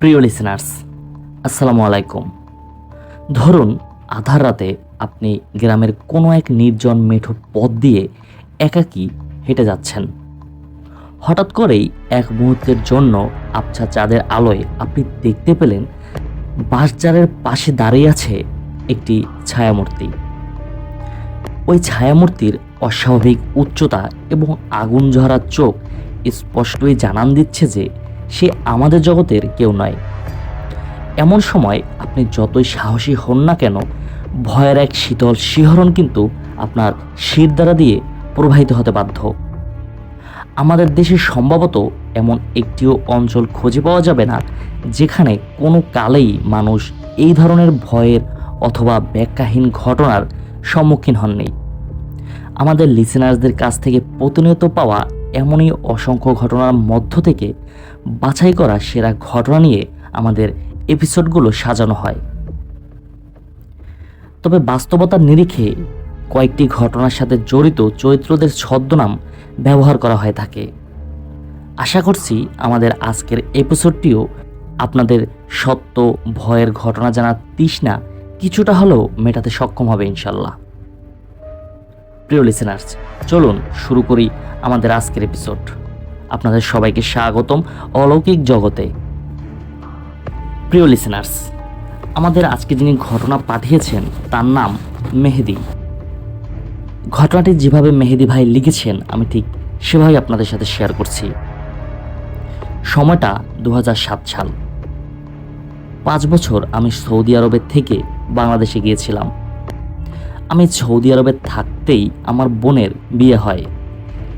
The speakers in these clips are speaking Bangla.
প্রিয় লিসেনার্স আসসালামু আলাইকুম। ধরুন, আধার রাতে আপনি গ্রামের কোনো এক নির্জন মেঠো পথ দিয়ে একাকী হেঁটে যাচ্ছেন। হঠাৎ করেই এক মুহূর্তের জন্য আবছা চাঁদের আলোয় আপনি দেখতে পেলেন বাঁশজারের পাশে দাঁড়িয়ে আছে একটি ছায়ামূর্তি। ওই ছায়ামূর্তির অস্বাভাবিক উচ্চতা এবং আগুন ঝরা চোখ স্পষ্টই জানান দিচ্ছে যে সে আমাদের জগতের কেউ নয়। এমন সময় আপনি যতই সাহসী হন না কেন, ভয়ের এক শীতল শিহরণ কিন্তু আপনার শির দ্বারা দিয়ে প্রবাহিত হতে বাধ্য। আমাদের দেশে সম্ভবত এমন একটিও অঞ্চল খুঁজে পাওয়া যাবে না, যেখানে কোনো কালেই মানুষ এই ধরনের ভয়ের অথবা ব্যাখ্যাহীন ঘটনার সম্মুখীন হননি। আমাদের লিসেনার্সদের কাছ থেকে প্রতিনিয়ত পাওয়া এমনই অসংখ্য ঘটনার মধ্য থেকে বাছাই করা সেরা ঘটনা নিয়ে আমাদের এপিসোডগুলো সাজানো হয়। তবে বাস্তবতার নিরিখে কয়েকটি ঘটনার সাথে জড়িত চরিত্রদের ছদ্মনাম ব্যবহার করা হয়ে থাকে। আশা করছি আমাদের আজকের এপিসোডটিও আপনাদের সত্য, ভয়ের ঘটনা জানার তৃষ্ণা কিছুটা হলেও মেটাতে সক্ষম হবে ইনশাল্লাহ। প্রিয় লিসেনার্স চলুন শুরু করি আমাদের আজকের এপিসোড আপনাদের সবাইকে স্বাগতম অলৌকিক জগতে। প্রিয় লিসেনার্স আমাদের আজকে যিনি ঘটনা পাঠিয়েছেন, তার নাম মেহেদি। ঘটনাটি যেভাবে মেহেদি ভাই লিখেছেন, আমি ঠিক সেভাবেই আপনাদের সাথে শেয়ার করছি। সময়টা দু হাজার সাত সাল। পাঁচ বছর আমি সৌদি আরবের থেকে বাংলাদেশে গিয়েছিলাম। আমি সৌদি আরবে থাকতেই আমার বোনের বিয়ে হয়।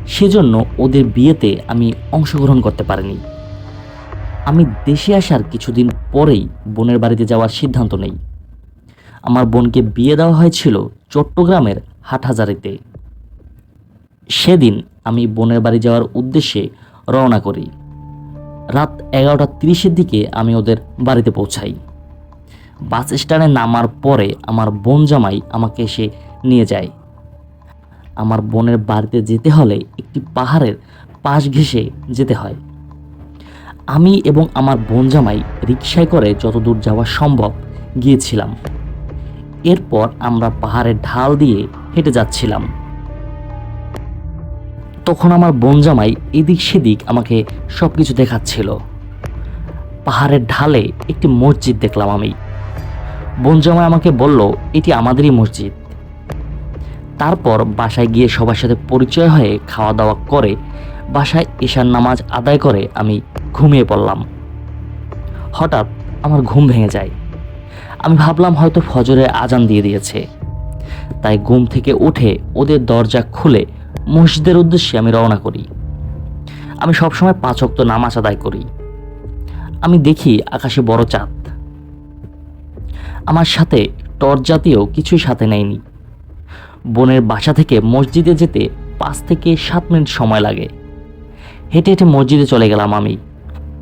সেজন্য ওদের বিয়েতে আমি অংশগ্রহণ করতে পারিনি। আমি দেশে আসার কিছুদিন পরেই বোনের বাড়িতে যাওয়ার সিদ্ধান্ত নেই। আমার বোনকে বিয়ে দেওয়া হয়েছিল চট্টগ্রামের হাটহাজারিতে। সেদিন আমি বোনের বাড়ি যাওয়ার উদ্দেশ্যে রওনা করি। রাত এগারোটা তিরিশের দিকে আমি ওদের বাড়িতে পৌঁছাই। বাস স্ট্যান্ডে নামার পরে আমার বোন জামাই আমাকে এসে নিয়ে যায়। আমার বোনের বাড়িতে যেতে হলে একটি পাহাড়ের পাশ ঘেঁষে যেতে হয়। আমি এবং আমার বোন জামাই রিক্সায় করে যতদূর যাওয়া সম্ভব গিয়েছিলাম। এরপর আমরা পাহাড়ের ঢাল দিয়ে হেঁটে যাচ্ছিলাম। তখন আমার বোন জামাই এদিক সেদিক আমাকে সব কিছু দেখাচ্ছিল। পাহাড়ের ঢালে একটি মসজিদ দেখলাম আমি। বোন জামাই আমাকে বলল, এটি আমাদেরই মসজিদ। তারপর বাসায় গিয়ে সবার সাথে পরিচয় হয়ে খাওয়া দাওয়া করে বাসায় ঈশার নামাজ আদায় করে আমি ঘুমিয়ে পড়লাম। হঠাৎ আমার ঘুম ভেঙে যায়। আমি ভাবলাম হয়তো ফজরে আজান দিয়ে দিয়েছে। তাই ঘুম থেকে উঠে ওদের দরজা খুলে মসজিদের উদ্দেশ্যে আমি রওনা করি। আমি সবসময় পাঁচ অক্ত নামাজ আদায় করি। আমি দেখি আকাশে বড় চাঁদ। আমার সাথে টর্চ জাতীয় কিছুই সাথে নেয়নি। বোনের বাসা থেকে মসজিদে যেতে পাঁচ থেকে সাত মিনিট সময় লাগে। হেঁটে হেঁটে মসজিদে চলে গেলাম আমি।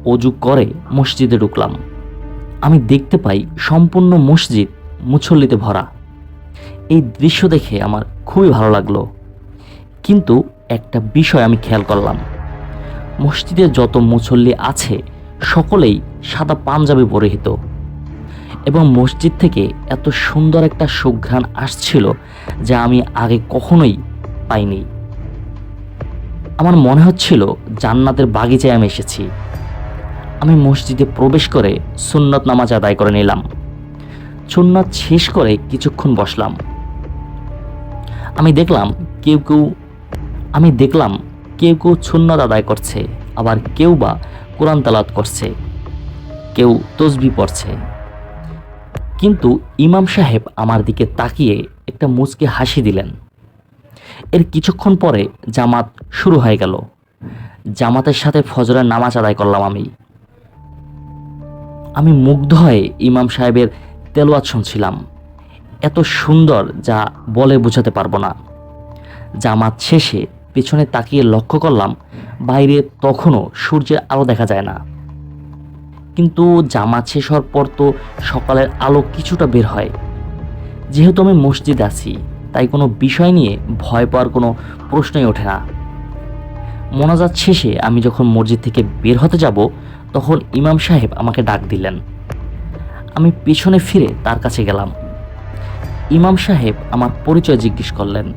অজু করে মসজিদে ঢুকলাম। আমি দেখতে পাই সম্পূর্ণ মসজিদ মুছল্লিতে ভরা। এই দৃশ্য দেখে আমার খুবই ভালো লাগল। কিন্তু একটা বিষয় আমি খেয়াল করলাম। মসজিদে যত মুছল্লি আছে, সকলেই সাদা পাঞ্জাবি পরিহিত এবং মসজিদ থেকে এত সুন্দর একটা সুঘ্রাণ আসছিল যা আমি আগে কখনোই পাইনি। আমার মনে হচ্ছিল জান্নাতের বাগিচায় আমি এসেছি। আমি মসজিদে প্রবেশ করে সুন্নত নামাজ আদায় করে নিলাম। সুন্নত শেষ করে কিছুক্ষণ বসলাম। আমি দেখলাম কেউ কেউ, আমি দেখলাম কেউ কেউ সুন্নত আদায় করছে, আবার কেউ বা কোরআন তালাত করছে, কেউ তসবি পড়ছে। কিন্তু ইমাম সাহেব আমার দিকে তাকিয়ে একটা মুচকে হাসি দিলেন। এর কিছুক্ষণ পরে জামাত শুরু হয়ে গেল। জামাতের সাথে ফজরের নামাজ আদায় করলাম আমি। আমি মুগ্ধ হয়ে ইমাম সাহেবের তেলোয়াত শুনছিলাম। এত সুন্দর যা বলে বোঝাতে পারব না। জামাত শেষে পেছনে তাকিয়ে লক্ষ্য করলাম, বাইরে তখনও সূর্যের আলো দেখা যায় না। কিন্তু জামাত শেষ হওয়ার পর তো সকালের আলো কিছুটা বের হয়। যেহেতু আমি মসজিদ আছি, তাই কোনো বিষয় নিয়ে ভয় পাওয়ার কোনো প্রশ্নই ওঠে না। মোনাজাত শেষে আমি যখন মসজিদ থেকে বের হতে যাব, তখন ইমাম সাহেব আমাকে ডাক দিলেন। আমি পিছনে ফিরে তার কাছে গেলাম। ইমাম সাহেব আমার পরিচয় জিজ্ঞেস করলেন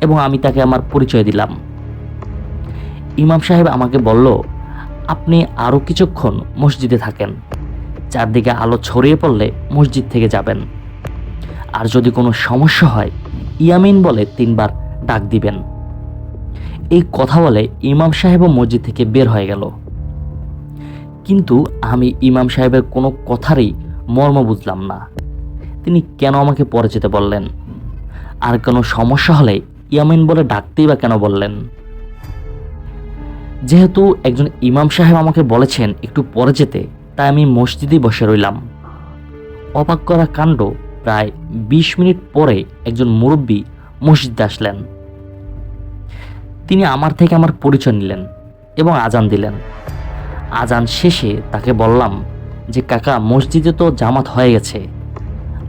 এবং আমি তাকে আমার পরিচয় দিলাম। ইমাম সাহেব আমাকে বলল আপনি আরও কিছুক্ষণ মসজিদে থাকেন। চারদিকে আলো ছড়িয়ে পড়লে মসজিদ থেকে যাবেন। আর যদি কোনো সমস্যা হয়, ইয়ামিন বলে তিনবার ডাক দিবেন। এই কথা বলে ইমাম সাহেবও মসজিদ থেকে বের হয়ে গেল। কিন্তু আমি ইমাম সাহেবের কোনো কথারই মর্ম বুঝলাম না। তিনি কেন আমাকে পরে যেতে বললেন? আর কোনো সমস্যা হলে ইয়ামিন বলে ডাকতেই বা কেন বললেন? যেহেতু একজন ইমাম সাহেব আমাকে বলেছেন একটু পরে যেতে, তাই আমি মসজিদেই বসে রইলাম। অবাক করা কাণ্ড, প্রায় বিশ মিনিট পরে একজন মুরব্বী মসজিদে আসলেন। তিনি আমার থেকে আমার পরিচয় নিলেন এবং আজান দিলেন। আজান শেষে তাকে বললাম যে, কাকা, মসজিদে তো জামাত হয়ে গেছে,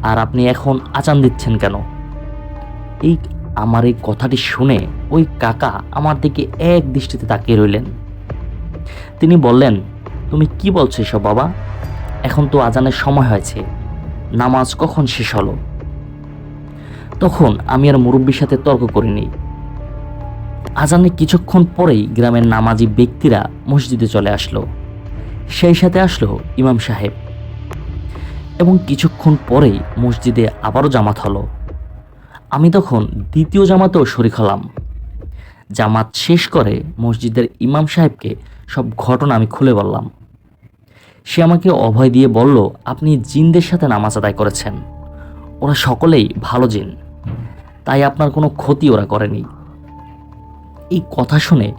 আর আপনি এখন আজান দিচ্ছেন কেন? এই আমার এই কথাটি শুনে ওই কাকা আমার দিকে এক দৃষ্টিতে তাকিয়ে রইলেন। তিনি বললেন, তুমি কি বলছো এসব বাবা? এখন তো আজানের সময় হয়েছে। নামাজ কখন শেষ হলো? তখন আমি আর মুরব্বীর সাথে তর্ক করিনি। আজানের কিছুক্ষণ পরেই গ্রামের নামাজি ব্যক্তিরা মসজিদে চলে আসলো। সেই সাথে আসলো ইমাম সাহেব। এবং কিছুক্ষণ পরেই মসজিদে আবারও জামাত হলো। আমি তখন দ্বিতীয় জামাতেও শরিক হলাম। জামাত শেষ করে মসজিদের ইমাম সাহেবকে সব ঘটনা আমি খুলে বললাম। সে আমাকে অভয় দিয়ে বলল, আপনি জিনদের সাথে নামাজ আদায় করেছেন। ওরা সকলেই ভালো জিন। তাই আপনার কোনো ক্ষতি ওরা করেনি। এই কথা শুনে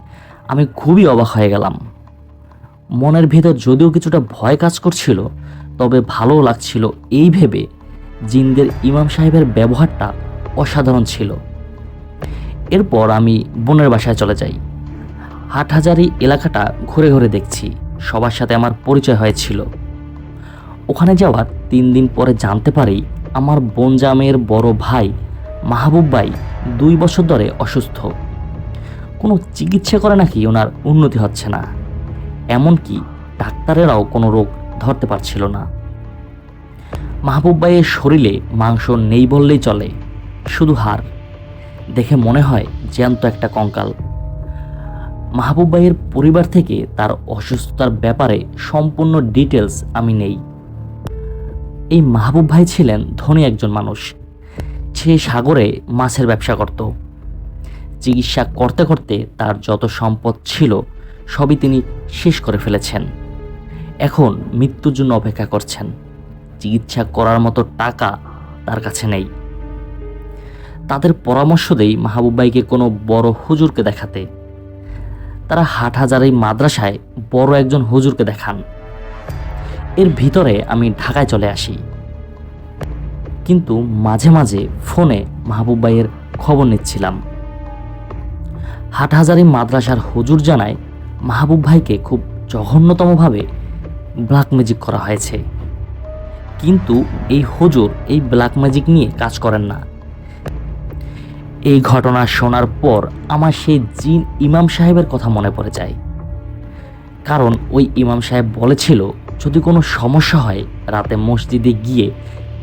আমি খুবই অবাক হয়ে গেলাম। মনের ভেতর যদিও কিছুটা ভয় কাজ করছিল, তবে ভালো লাগছিল এই ভেবে জিনদের ইমাম সাহেবের ব্যবহারটা অসাধারণ ছিল। এরপর আমি বোনের বাসায় চলে যাই। হাটহাজারি এলাকাটা ঘুরে ঘুরে দেখছি। সবার সাথে আমার পরিচয় হয়েছিল। ওখানে যাওয়ার তিন দিন পরে জানতে পারি আমার বোন জামের বড় ভাই মাহবুব ভাই দুই বছর ধরে অসুস্থ। কোনো চিকিৎসা করে নাকি ওনার উন্নতি হচ্ছে না। এমনকি ডাক্তারেরাও কোনো রোগ ধরতে পারছিল না। মাহবুব ভাইয়ের শরীরে মাংস নেই বললেই চলে। শুধু হার। দেখে মনে হয় জ্যান্ত একটা কঙ্কাল। মাহবুব ভাইয়ের পরিবার থেকে তার অসুস্থতার ব্যাপারে সম্পূর্ণ ডিটেলস আমি নেই। এই মাহবুব ভাই ছিলেন ধনী একজন মানুষ। সে সাগরে মাছের ব্যবসা করত। চিকিৎসা করতে করতে তার যত সম্পদ ছিল, সবই তিনি শেষ করে ফেলেছেন। এখন মৃত্যুর জন্য অপেক্ষা করছেন। চিকিৎসা করার মতো টাকা তার কাছে নেই। তাদের পরামর্শ দেই মাহবুব ভাইকে কোনো বড় হুজুরকে দেখাতে। তারা হাট হাটহাজারি মাদ্রাসায় বড় একজন হুজুরকে দেখান। এর ভিতরে আমি ঢাকায় চলে আসি। কিন্তু মাঝে মাঝে ফোনে মাহবুব ভাইয়ের খবর নিচ্ছিলাম। হাটহাজারি মাদ্রাসার হুজুর জানায় মাহবুব ভাইকে খুব জঘন্যতমভাবে ব্ল্যাক ম্যাজিক করা হয়েছে। কিন্তু এই হুজুর এই ব্ল্যাক ম্যাজিক নিয়ে কাজ করেন না। এই ঘটনা শোনার পর আমার সেই জিন ইমাম সাহেবের কথা মনে পড়ে যায়। কারণ ওই ইমাম সাহেব বলেছিল, যদি কোনো সমস্যা হয়, রাতে মসজিদে গিয়ে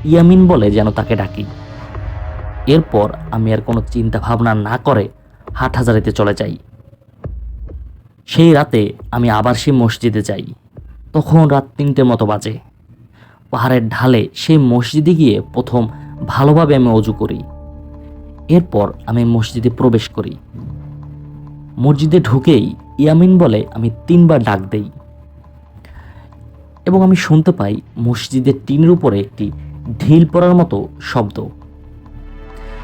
ইয়ামিন বলে যেন তাকে ডাকি। এরপর আমি আর কোনো চিন্তা ভাবনা না করে হাট হাজারিতে চলে যাই। সেই রাতে আমি আবার সেই মসজিদে যাই। তখন রাত তিনটের মতো বাজে। পাহাড়ের ঢালে সেই মসজিদে গিয়ে প্রথম ভালোভাবে আমি অজু করি। এরপর আমি মসজিদে প্রবেশ করি। মসজিদে ঢুকেই ইয়ামিন বলে, আমি তিনবার ডাক দেই। এবং আমি শুনতে পাই মসজিদের টিনের উপরে একটি ঢিল পড়ার মতো শব্দ।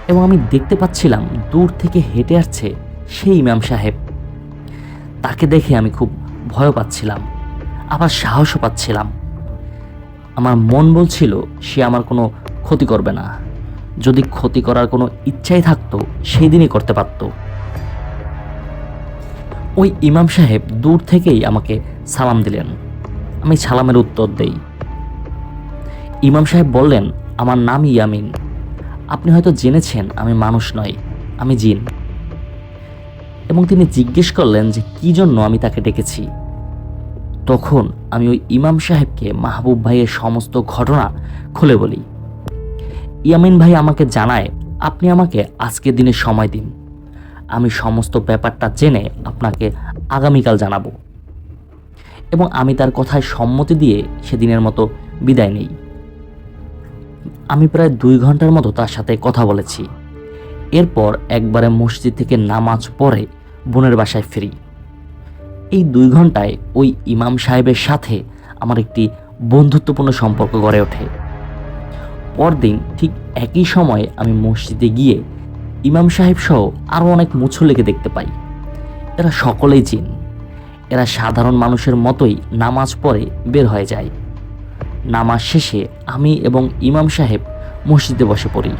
এবং আমি দেখতে পাচ্ছিলাম দূর থেকে হেঁটে আসছে সেই ইমাম সাহেব। তাকে দেখে আমি খুব ভয় পাচ্ছিলাম, আবার সাহসও পাচ্ছিলাম। আমার মন বলছিল, সে আমার কোনো ক্ষতি করবে না। যদি ক্ষতি করার কোনো ইচ্ছাই থাকতো সেই দিনই করতে পারত। ওই ইমাম সাহেব দূর থেকেই আমাকে সালাম দিলেন। আমি সালামের উত্তর দেই। ইমাম সাহেব বললেন, আমার নাম ইয়ামিন। আপনি হয়তো জেনেছেন, আমি মানুষ নয় আমি জিন। এবং তিনি জিজ্ঞেস করলেন যে, কি জন্য আমি তাকে ডেকেছি? তখন আমি ওই ইমাম সাহেবকে মাহবুব ভাইয়ের সমস্ত ঘটনা খুলে বলি। ইয়ামিন ভাই আমাকে জানায়, আপনি আমাকে আজকের দিনে সময় দিন। আমি সমস্ত ব্যাপারটা জেনে আপনাকে আগামীকাল জানাব। এবং আমি তার কথায় সম্মতি দিয়ে সেদিনের মতো বিদায় নেই। আমি প্রায় দুই ঘণ্টার মতো তার সাথে কথা বলেছি। এরপর একবারে মসজিদ থেকে নামাজ পড়ে বোনের বাসায় ফিরি। এই দুই ঘন্টায় ওই ইমাম সাহেবের সাথে আমার একটি বন্ধুত্বপূর্ণ সম্পর্ক গড়ে ওঠে। পরদিন ঠিক একই সময়ে আমি মসজিদে গিয়ে ইমাম সাহেব সহ আরও অনেক মুছল্লিকে দেখতে পাই। এরা সকলেই জিন। এরা সাধারণ মানুষের মতোই নামাজ পড়ে বের হয়ে যায়। নামাজ শেষে আমি এবং ইমাম সাহেব মসজিদে বসে পড়ি।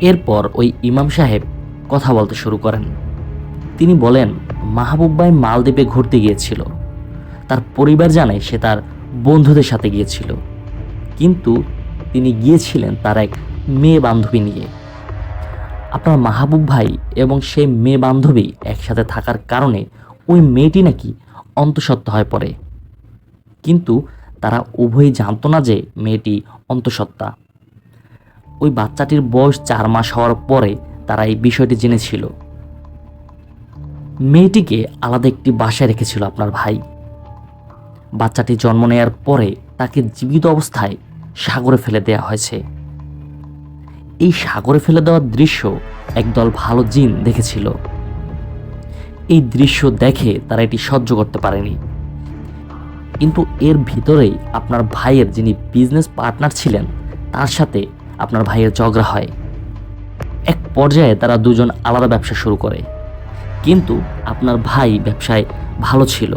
এরপর ওই ইমাম সাহেব কথা বলতে শুরু করেন। তিনি বলেন, মাহবুব মালদ্বীপে ঘুরতে গিয়েছিল। তার পরিবার জানে সে তার বন্ধুদের সাথে গিয়েছিল। কিন্তু তিনি গিয়েছিলেন তার এক মেয়ে বান্ধবী নিয়ে। আপনার মাহবুব ভাই এবং সেই মেয়ে বান্ধবী একসাথে থাকার কারণে ওই মেয়েটি নাকি অন্তঃসত্ত্বা হয়ে পড়ে। কিন্তু তারা উভয়ই জানতো না যে মেয়েটি অন্তঃসত্ত্বা। ওই বাচ্চাটির বয়স চার মাস হওয়ার পরে তারা এই বিষয়টি জেনেছিল। মেয়েটিকে আলাদা একটি বাসায় রেখেছিল আপনার ভাই। বাচ্চাটি জন্ম নেয়ার পরে তাকে জীবিত অবস্থায় সাগরে ফেলে দেওয়া হয়েছে। এই সাগরে ফেলে দেওয়ার দৃশ্য একদল ভালো জিন দেখেছিল। এই দৃশ্য দেখে তারা এটি সহ্য করতে পারেনি। কিন্তু এর ভিতরেই আপনার ভাইয়ের যিনি বিজনেস পার্টনার ছিলেন, তার সাথে আপনার ভাইয়ের ঝগড়া হয়। এক পর্যায়ে তারা দুজন আলাদা ব্যবসা শুরু করে। কিন্তু আপনার ভাই ব্যবসায় ভালো ছিল।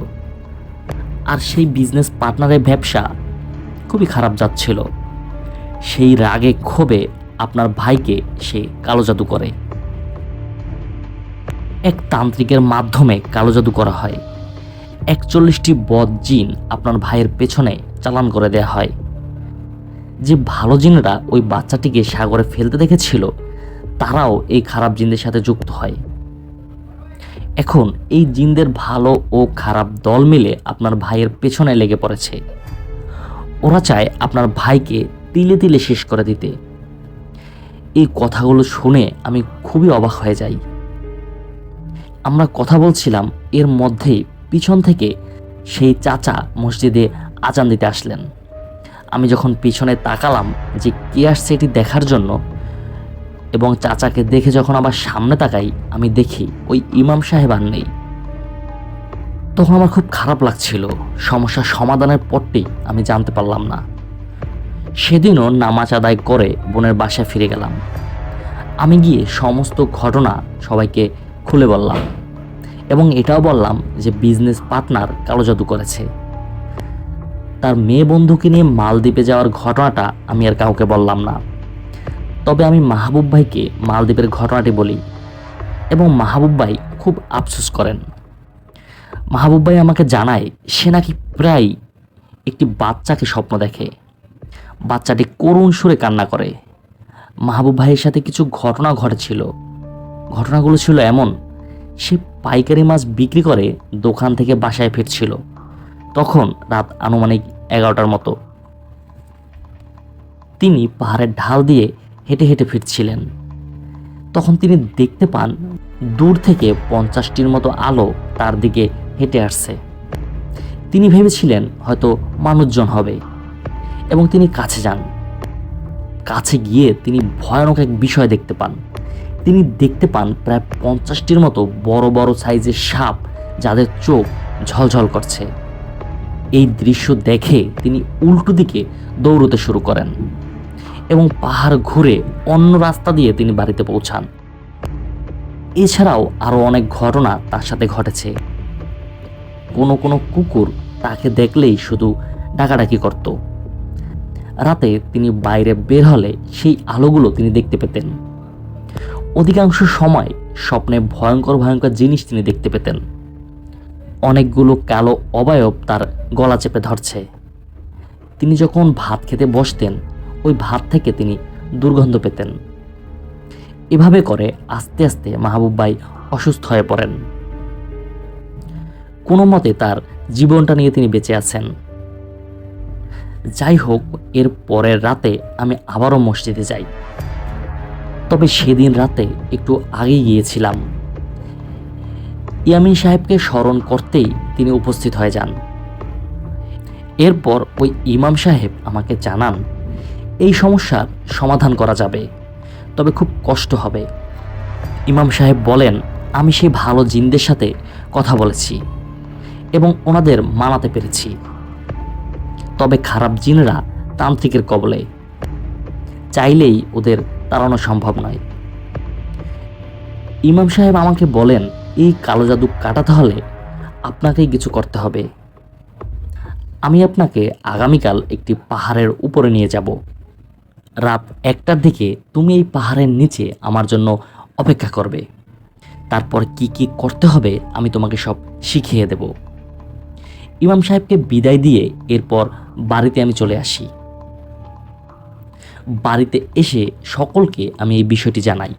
আর সেই বিজনেস পার্টনারের ব্যবসা খুবই খারাপ যাচ্ছিল সেই রাগে ক্ষোভে আপনার ভাইকে সে কালো জাদু করে। এক তান্ত্রিকের মাধ্যমে কালো জাদু করা হয়। একচল্লিশটি বদ জিন আপনার ভাইয়ের পেছনে চালান করে দেয়া হয়। যে ভালো জিনরা ওই বাচ্চাটিকে সাগরে ফেলতে দেখেছিল, তারাও এই খারাপ জিনদের সাথে যুক্ত হয়। এখন এই জিনদের ভালো ও খারাপ দল মিলে আপনার ভাইয়ের পেছনে লেগে পড়েছে। ওরা চায় আপনার ভাইকে তিলে তিলে শেষ করে দিতে। এই কথাগুলো শুনে আমি খুবই অবাক হয়ে যাই। আমরা কথা বলছিলাম, এর মধ্যেই পিছন থেকে সেই চাচা মসজিদে আজান দিতে আসলেন। আমি যখন পিছনে তাকালাম যে কে আসছে এটি দেখার জন্য, এবং চাচাকে দেখে যখন আবার সামনে তাকাই, আমি দেখি ওই ইমাম সাহেব আর নেই। তখন আমার খুব খারাপ লাগছিল। সমস্যার সমাধানের পরটি আমি জানতে পারলাম না। সেদিনও নামাজ আদায় করে বোনের বাসায় ফিরে গেলাম। আমি গিয়ে সমস্ত ঘটনা সবাইকে খুলে বললাম এবং এটাও বললাম যে বিজনেস পার্টনার কালো জাদু করেছে। তার মেয়ে বন্ধুকে নিয়ে মালদ্বীপে যাওয়ার ঘটনাটা আমি আর কাউকে বললাম না। তবে আমি মাহবুব ভাইকে মালদ্বীপের ঘটনাটি বলি এবং মাহবুব ভাই খুব আফসোস করেন। মাহবুব ভাই আমাকে জানায়, সে নাকি প্রায় একটি বাচ্চাকে স্বপ্ন দেখে। বাচ্চাটি করুণ সুরে কান্না করে। মাহবুব ভাইয়ের সাথে কিছু ঘটনা ঘটেছিল। ঘটনাগুলো ছিল এমন, সে পাইকারি মাছ বিক্রি করে দোকান থেকে বাসায় ফিরছিল, তখন রাত আনুমানিক এগারোটার মতো। তিনি পাহাড়ের ঢাল দিয়ে হেঁটে হেঁটে ফিরছিলেন। তখন তিনি দেখতে পান, দূর থেকে পঞ্চাশটির মতো আলো তার দিকে হেঁটে আসছে। তিনি ভেবেছিলেন হয়তো মানুষজন হবে এবং তিনি কাছে যান। কাছে গিয়ে তিনি ভয়ানক এক বিষয় দেখতে পান। তিনি দেখতে পান প্রায় পঞ্চাশটির মতো বড় বড় সাইজের সাপ যাদের চোখ ঝলঝল করছে। এই দৃশ্য দেখে তিনি উল্টো দিকে দৌড়তে শুরু করেন এবং পাহাড় ঘুরে অন্য রাস্তা দিয়ে তিনি বাড়িতে পৌঁছান। এছাড়াও আরও অনেক ঘটনা তার সাথে ঘটেছে। কোনো কোনো কুকুর তাকে দেখলেই শুধু ডাকাডাকি করত। রাতে তিনি বাইরে বের হলে সেই আলোগুলো তিনি দেখতে পেতেন। অধিকাংশ সময় স্বপ্নে ভয়ঙ্কর ভয়ঙ্কর জিনিস তিনি দেখতে পেতেন। অনেকগুলো কালো অবয়ব তার গলা চেপে ধরছে। তিনি যখন ভাত খেতে বসতেন, ওই ভাত থেকে তিনি দুর্গন্ধ পেতেন। এভাবে করে আস্তে আস্তে মাহবুব ভাই অসুস্থ হয়ে পড়েন। কোনো মতে তার জীবনটা নিয়ে তিনি বেঁচে আছেন। যাই হোক, এর পরের রাতে আমি আবারও মসজিদে যাই। তবে সেদিন রাতে একটু আগে গিয়েছিলাম। ইয়ামিন সাহেবকে স্মরণ করতেই তিনি উপস্থিত হয়ে যান। এরপর ওই ইমাম সাহেব আমাকে জানান, এই সমস্যার সমাধান করা যাবে, তবে খুব কষ্ট হবে। ইমাম সাহেব বলেন, আমি সেই ভালো জিনদের সাথে কথা বলেছি। এবং ওনাদের মানাতে পেরেছি। তবে খারাপ জিনরা তান্ত্রিকের কবলে। চাইলেই ওদের তাড়ানো সম্ভব নয়। ইমাম সাহেব আমাকে বলেন, এই কালো জাদু কাটাতে হলে আপনাকেই কিছু করতে হবে। আমি আপনাকে আগামীকাল একটি পাহাড়ের উপরে নিয়ে যাব। রাত একটার দিকে তুমি এই পাহাড়ের নিচে আমার জন্য অপেক্ষা করবে। তারপর কি কি করতে হবে আমি তোমাকে সব শিখিয়ে দেব। ইমাম সাহেবকে বিদায় দিয়ে এরপর বাড়িতে আমি চলে আসি। বাড়িতে এসে সকলকে আমি এই বিষয়টি জানাই।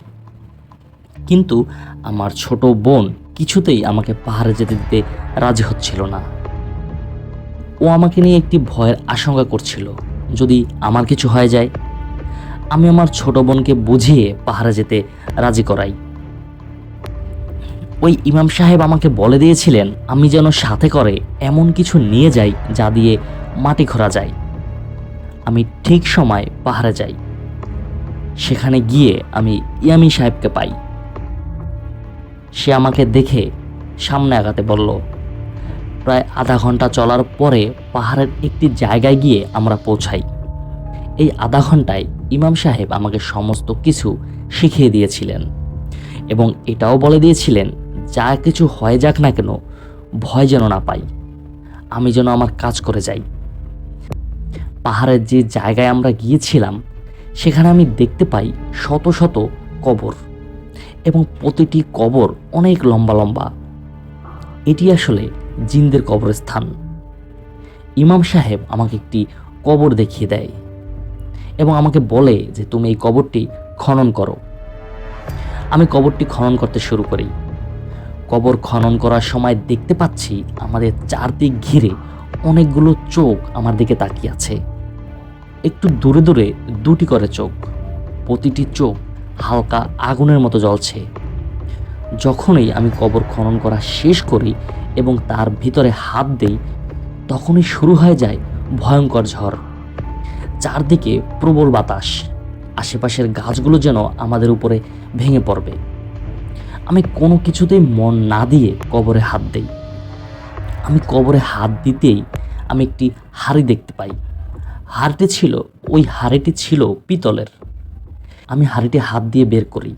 কিন্তু আমার ছোট বোন কিছুতেই আমাকে পাহাড়ে যেতে দিতে রাজি হচ্ছিল না। ও আমাকে নিয়ে একটি ভয়ের আশঙ্কা করছিল, যদি আমার কিছু হয়ে যায়। আমি আমার ছোট বোনকে বুঝিয়ে পাহাড়ে যেতে রাজি করাই। ওই ইমাম সাহেব আমাকে বলে দিয়েছিলেন, আমি যেন সাথে করে এমন কিছু নিয়ে যাই যা দিয়ে মাটি খোঁড়া যায়। আমি ঠিক সময় পাহাড়ে যাই। সেখানে গিয়ে আমি ইয়ামি সাহেবকে পাই। সে আমাকে দেখে সামনে আগাতে বলল, প্রায় আধা ঘণ্টা চলার পরে পাহাড়ের একটি জায়গায় গিয়ে আমরা পৌঁছাই। এই আধা ঘন্টায় ইমাম সাহেব আমাকে সমস্ত কিছু শিখিয়ে দিয়েছিলেন এবং এটাও বলে দিয়েছিলেন যা কিছু হয়ে যাক না কেন, ভয় যেন না পাই। আমি যেন আমার কাজ করে যাই। পাহাড়ের যে জায়গায় আমরা গিয়েছিলাম, সেখানে আমি দেখতে পাই শত শত কবর এবং প্রতিটি কবর অনেক লম্বা লম্বা। এটি আসলে জিনদের কবরস্থান। ইমাম সাহেব আমাকে একটি কবর দেখিয়ে দেয় এবং আমাকে বলে যে, তুমি এই কবরটি খনন করো। আমি কবরটি খনন করতে শুরু করি। কবর খনন করার সময় দেখতে পাচ্ছি আমাদের চারদিক ঘিরে অনেকগুলো চোখ আমার দিকে তাকিয়ে আছে। একটু দূরে দূরে দুটি করে চোখ। প্রতিটি চোখ হালকা আগুনের মতো জ্বলছে। যখনই আমি কবর খনন করা শেষ করি এবং তার ভিতরে হাত দেই, তখনই শুরু হয়ে যায় ভয়ঙ্কর ঝড়। চারদিকে প্রবল বাতাস। আশেপাশের গাছগুলো যেন আমাদের উপরে ভেঙে পড়বে। আমি কোনো কিছুতেই মন না দিয়ে কবরে হাত দেই। আমি কবরে হাত দিতেই আমি একটি হাড়ি দেখতে পাই। হাড়িটি ছিল, ওই হাড়িটি ছিল পিতলের। আমি হাড়িটি হাত দিয়ে বের করি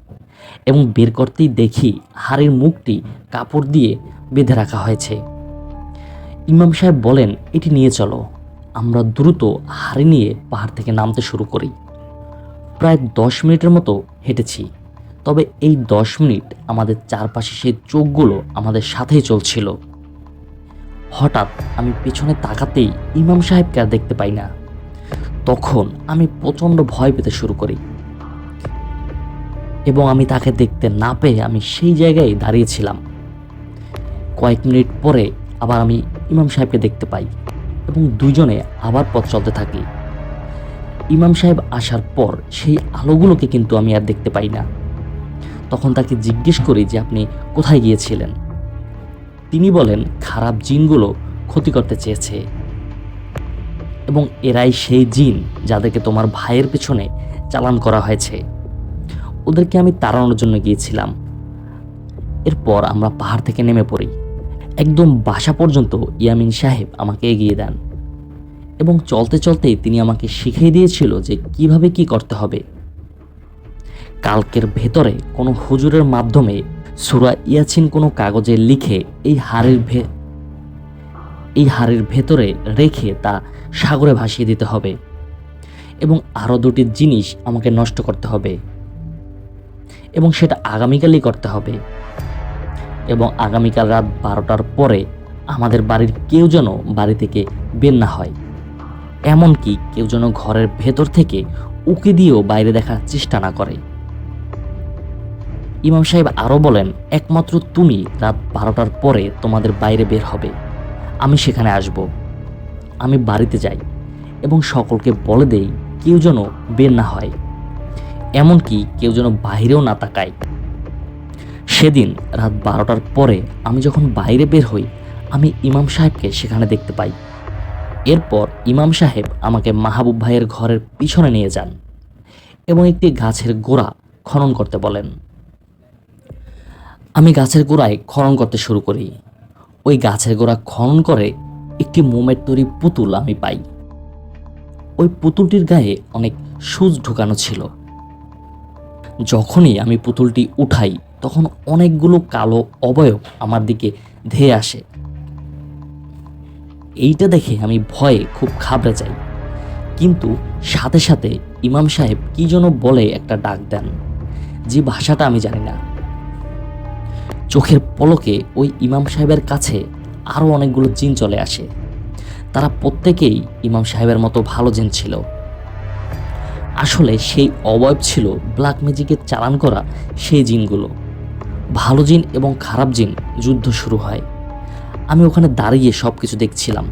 এবং বের করতেই দেখি হাড়ির মুখটি কাপড় দিয়ে বেঁধে রাখা হয়েছে। ইমাম সাহেব বলেন, এটি নিয়ে চলো। আমরা দ্রুত হাড়ি নিয়ে পাহাড় থেকে নামতে শুরু করি। প্রায় দশ মিনিটের মতো হেঁটেছি। তবে এই দশ মিনিট আমাদের চারপাশে সেই চোখগুলো আমাদের সাথেই চলছিল। হঠাৎ আমি পেছনে তাকাতেই ইমাম সাহেবকে আর দেখতে পাই না। তখন আমি প্রচণ্ড ভয় পেতে শুরু করি। এবং আমি তাকে দেখতে না পেয়ে আমি সেই জায়গায় দাঁড়িয়েছিলাম কয়েক মিনিট পরে আবার আমি ইমাম সাহেবকে দেখতে পাই এবং দুজনে আবার পথ চলতে থাকি। ইমাম সাহেব আসার পর সেই আলোগুলোকে কিন্তু আমি আর দেখতে পাই না। তখন তাকে জিজ্ঞেস করি যে আপনি কোথায় গিয়েছিলেন। তিনি বলেন, খারাপ জিনগুলো ক্ষতি করতে চেয়েছে। এবং এরাই সেই জিন যাদেরকে তোমার ভাইয়ের পেছনে চালান করা হয়েছে। ওদেরকে আমি তাড়ানোর জন্য গিয়েছিলাম। এরপর আমরা পাহাড় থেকে নেমে পড়ি। একদম বাসা পর্যন্ত ইয়ামিন সাহেব আমাকে এগিয়ে দেন। এবং চলতে চলতেই তিনি আমাকে শিখিয়ে দিয়েছিল যে কীভাবে কি করতে হবে। কালকের ভেতরে কোনো হুজুরের মাধ্যমে সুরা ইয়াছিন কোনো কাগজে লিখে এই হাড়ের ভে, এই হাড়ের ভেতরে রেখে তা সাগরে ভাসিয়ে দিতে হবে এবং আরও দুটি জিনিস আমাকে নষ্ট করতে হবে এবং সেটা আগামীকালই করতে হবে এবং আগামীকাল রাত বারোটার পরে আমাদের বাড়ির কেউ যেন বাড়ি থেকে বের না হয়। এমনকি কেউ যেন ঘরের ভেতর থেকে উকি দিয়েও বাইরে দেখার চেষ্টা না করে। ইমাম সাহেব আরও বলেন, একমাত্র তুমি রাত বারোটার পরে তোমাদের বাইরে বের হবে। আমি সেখানে আসব। আমি বাড়িতে যাই এবং সকলকে বলে দেই কেউ যেন বের না হয়, এমনকি কেউ যেন বাইরেও না তাকায়। সেদিন রাত বারোটার পরে আমি যখন বাইরে বের হই, আমি ইমাম সাহেবকে সেখানে দেখতে পাই। এরপর ইমাম সাহেব আমাকে মাহবুব ভাইয়ের ঘরের পিছনে নিয়ে যান এবং একটি গাছের গোড়া খনন করতে বলেন। আমি গাছের গোড়ায় খনন করতে শুরু করি। ওই গাছের গোড়া খনন করে একটি মোমের তৈরি পুতুল আমি পাই। ওই পুতুলটির গায়ে অনেক সুচ ঢুকানো ছিল। যখনই আমি পুতুলটি উঠাই, তখন অনেকগুলো কালো অবয়ব আমার দিকে ধেয়ে আসে। এইটা দেখে আমি ভয়ে খুব খাবড়ে যাই। কিন্তু সাথে সাথে ইমাম সাহেব কি যেন বলে একটা ডাক দেন। যে ভাষাটা আমি জানি না। চোখের পলকে ওই ইমাম সাহেবের কাছে আরও অনেকগুলো জিন চলে আসে। তারা প্রত্যেকেই ইমাম সাহেবের মতো ভালো জিন ছিল। আসলে সেই অবয়ব ছিল ব্ল্যাক ম্যাজিকের চালান করা সেই জিনগুলো। ভালো জিন এবং খারাপ জিন যুদ্ধ শুরু হয়। আমি ওখানে দাঁড়িয়ে সব কিছু দেখছিলাম।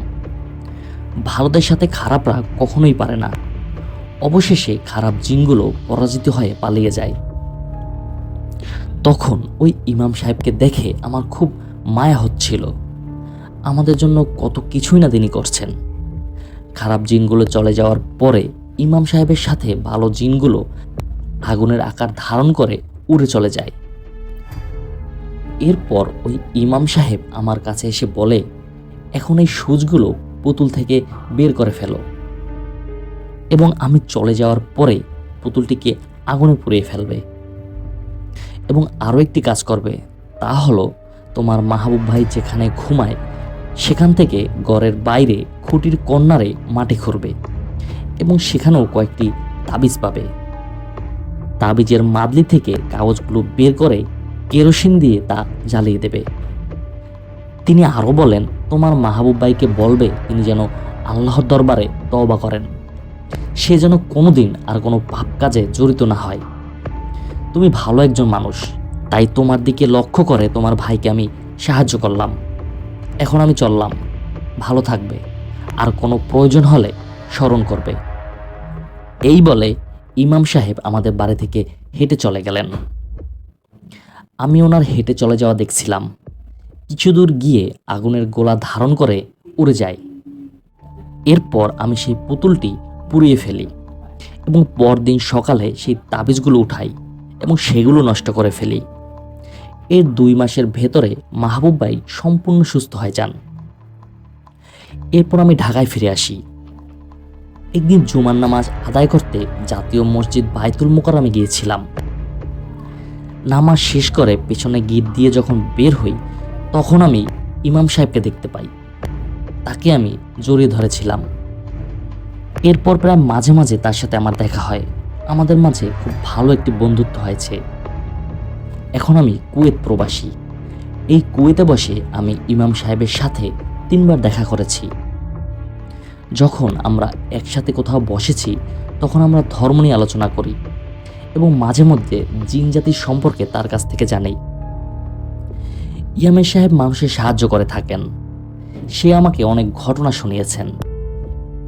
ভারতের সাথে খারাপরা কখনোই পারে না। অবশেষে খারাপ জিনগুলো পরাজিত হয়ে পালিয়ে যায়। তখন ওই ইমাম সাহেবকে দেখে আমার খুব মায়া হচ্ছিল। আমাদের জন্য কত কিছুই না তিনি করছেন। খারাপ জিনগুলো চলে যাওয়ার পরে ইমাম সাহেবের সাথে ভালো জিনগুলো আগুনের আকার ধারণ করে উড়ে চলে যায়। এরপর ওই ইমাম সাহেব আমার কাছে এসে বলে, এখন এই সুচগুলো পুতুল থেকে বের করে ফেলো। এবং আমি চলে যাওয়ার পরে পুতুলটিকে আগুনে পুড়িয়ে ফেলবে। এবং আরও একটি কাজ করবে, তা হলো তোমার মাহবুব ভাই যেখানে ঘুমায়, সেখান থেকে ঘরের বাইরে খুঁটির কর্নারে মাটি খুঁড়বে এবং সেখানেও কয়েকটি তাবিজ পাবে। তাবিজের মাদলি থেকে কাগজগুলো বের করে কেরোসিন দিয়ে তা জ্বালিয়ে দেবে। তিনি আরও বলেন, তোমার মাহবুব ভাইকে বলবে, তিনি যেন আল্লাহর দরবারে তওবা করেন। সে যেন কোনোদিন আর কোনো পাপ কাজে জড়িত না হয়। তুমি ভালো একজন মানুষ। তাই তোমার দিকে লক্ষ্য করে তোমার ভাইকে আমি সাহায্য করলাম। এখন আমি চললাম। ভালো থাকবে। আর কোনো প্রয়োজন হলে স্মরণ করবে। এই বলে ইমাম সাহেব আমাদের বাড়ি থেকে হেঁটে চলে গেলেন। আমি ওনার হেঁটে চলে যাওয়া দেখছিলাম। কিছু দূর গিয়ে আগুনের গোলা ধারণ করে উড়ে যায়। এরপর আমি সেই পুতুলটি পুড়িয়ে ফেলি এবং পরদিন সকালে সেই তাবিজগুলো উঠাই। এবং সেগুলো নষ্ট করে ফেলি। এর দুই মাসের ভেতরে মাহবুব ভাই সম্পূর্ণ সুস্থ হয়ে যান। এরপর আমি ঢাকায় ফিরে আসি। একদিন জুমার নামাজ আদায় করতে জাতীয় মসজিদ বায়তুল মোকারমে গিয়েছিলাম। নামাজ শেষ করে পেছনে গিট দিয়ে যখন বের হই, তখন আমি ইমাম সাহেবকে দেখতে পাই। তাকে আমি জড়িয়ে ধরেছিলাম। এরপর প্রায় মাঝে মাঝে তার সাথে আমার দেখা হয়। আমাদের মাঝে খুব ভালো একটি বন্ধুত্ব হয়েছে। এখন আমি কুয়েত প্রবাসী। এই কুয়েতে বসে আমি ইমাম সাহেবের সাথে তিনবার দেখা করেছি। যখন আমরা একসাথে কোথাও বসেছি, তখন আমরা ধর্ম নিয়ে আলোচনা করি এবং মাঝে মধ্যে জিন জাতির সম্পর্কে তার কাছ থেকে জানি। ইয়ামের সাহেব মানুষের সাহায্য করে থাকেন। সে আমাকে অনেক ঘটনা শুনিয়েছেন।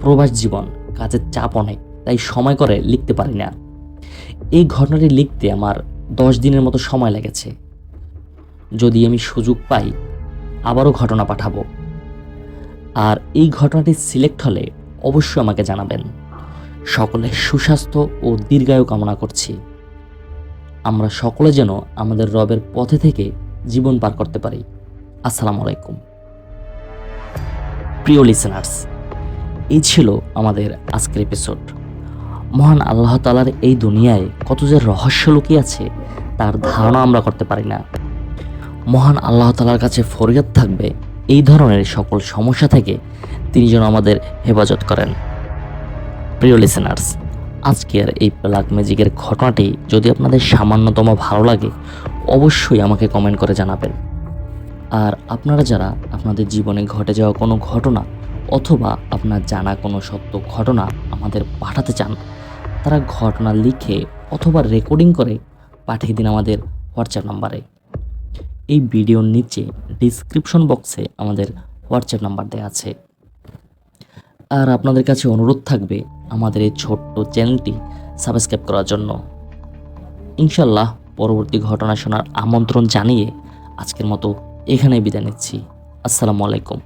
প্রবাস জীবন কাজের চাপ অনেক। তাই সময় করে লিখতে পারি না। এই ঘটনাটি লিখতে আমার দশ দিনের মতো সময় লেগেছে। যদি আমি সুযোগ পাই, আবারও ঘটনা পাঠাবো। আর এই ঘটনাটি সিলেক্ট হলে অবশ্যই আমাকে জানাবেন। সকলের সুস্বাস্থ্য ও দীর্ঘায়ু কামনা করছি। আমরা সকলে যেন আমাদের রবের পথে থেকে জীবন পার করতে পারি। আসসালামু আলাইকুম। প্রিয় লিসেনার্স এই ছিল আমাদের আজকের এপিসোড মহান আল্লাহ তালার এই দুনিয়ায় কত যে রহস্য লুকিয়ে আছে, তার ধারণা আমরা করতে পারি না। মহান আল্লাহ তালার কাছে ফরিয়াদ থাকবে এই ধরনের সকল সমস্যা থেকে তিনি যেন আমাদের হেফাজত করেন। প্রিয় লিসেনার্স আজকের এই ব্ল্যাক ম্যাজিকের ঘটনাটি যদি আপনাদের সামান্যতম ভালো লাগে, অবশ্যই আমাকে কমেন্ট করে জানাবেন। আর আপনারা যারা আপনাদের জীবনে ঘটে যাওয়া কোনো ঘটনা অথবা আপনার জানা কোনো সত্য ঘটনা আমাদের পাঠাতে চান তারা ঘটনা লিখে অথবা রেকর্ডিং করে পাঠিয়ে দিন আমাদের হোয়াটসঅ্যাপ নাম্বারে এই ভিডিওর নিচে ডিসক্রিপশন বক্সে আমাদের হোয়াটসঅ্যাপ নাম্বার দেওয়া আছে। আর আপনাদের কাছে অনুরোধ থাকবে আমাদের এই ছোট্ট চ্যানেলটি সাবস্ক্রাইব করার জন্য। ইনশাল্লাহ পরবর্তী ঘটনা শোনার আমন্ত্রণ জানিয়ে আজকের মতো এখানেই বিদায় নিচ্ছি। আসসালামু আলাইকুম।